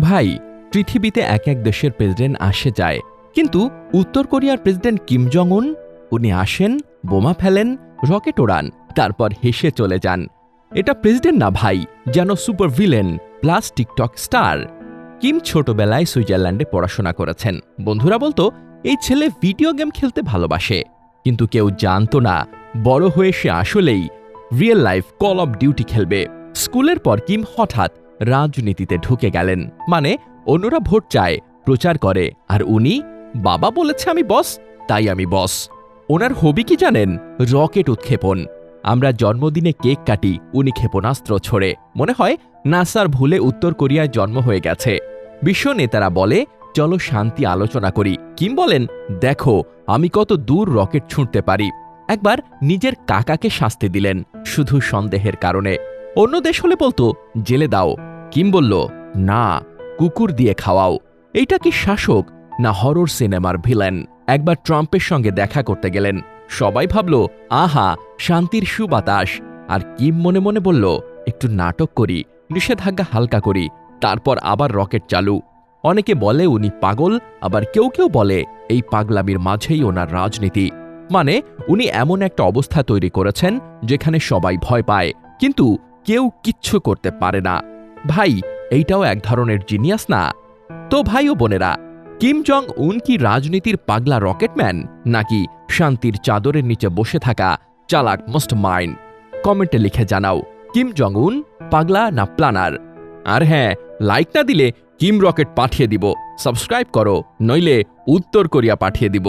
ভাই, পৃথিবীতে এক এক দেশের প্রেসিডেন্ট আসে যায়। কিন্তু উত্তর কোরিয়ার প্রেসিডেন্ট কিম জং উন উনি আসেন, বোমা ফেলেন, রকেট ওড়ান, তারপর হেসে চলে যান। এটা প্রেসিডেন্ট না ভাই, যেন super villain plus TikTok star. Kim ছোটবেলায় সুইজারল্যান্ডে পড়াশোনা করেছেন। বন্ধুরা বলতো, এই ছেলে ভিডিও গেম খেলতে ভালোবাসে। কিন্তু কেউ জানতো না, বড় হয়ে সে আসলেই real life call of duty খেলবে। স্কুলের পর কিম হঠাৎ রাজনীতিতে ঢুকে গেলেন। মানে অন্যরা ভোট চায়, প্রচার করে, আর উনি, বাবা বলেছে আমি বস, তাই আমি বস। ওনার হবি কি জানেন? রকেট উৎক্ষেপণ। আমরা জন্মদিনে কেক কাটি, উনি ক্ষেপণাস্ত্র ছোড়ে। মনে হয়, নাসার ভুলে উত্তর কোরিয়ায় জন্ম হয়ে গেছে। বিশ্ব নেতারা বলে, চলো শান্তি আলোচনা করি। কিম বলেন, দেখো, আমি কত দূর রকেট ছুঁড়তে পারি। একবার নিজের কাকাকে শাস্তি দিলেন, শুধু সন্দেহের কারণে। অন্য দেশ হলে বলতো, জেলে দাও। কিম বলল, না, কুকুর দিয়ে খাওয়াও। এইটা কি শাসক না হরর সিনেমার ভিলেন? একবার ট্রাম্পের সঙ্গে দেখা করতে গেলেন। সবাই ভাবল, আহা, শান্তির সুবাতাস। আর কিম মনে মনে বলল, একটু নাটক করি, নিষেধাজ্ঞা হালকা করি, তারপর আবার রকেট চালু। অনেকে বলে উনি পাগল, আবার কেউ কেউ বলে এই পাগলামির মাঝেই ওনার রাজনীতি। মানে উনি এমন একটা অবস্থা তৈরি করেছেন, যেখানে সবাই ভয় পায়, কিন্তু কেউ কিচ্ছু করতে পারে না। ভাই, এইটাও এক ধরনের জিনিয়াস না? তো ভাই ও বোনেরা, কিম জং উন কি রাজনীতির পাগলা রকেটম্যান, নাকি শান্তির চাদরের নিচে বসে থাকা চালাক মোস্ট মাইন্ড কমেন্টে লিখে জানাও, কিম জং উন পাগলা না প্লানার আর হ্যাঁ লাইক না দিলে কিম রকেট পাঠিয়ে দিব সাবস্ক্রাইব করো, নইলে উত্তর কোরিয়া পাঠিয়ে দিব।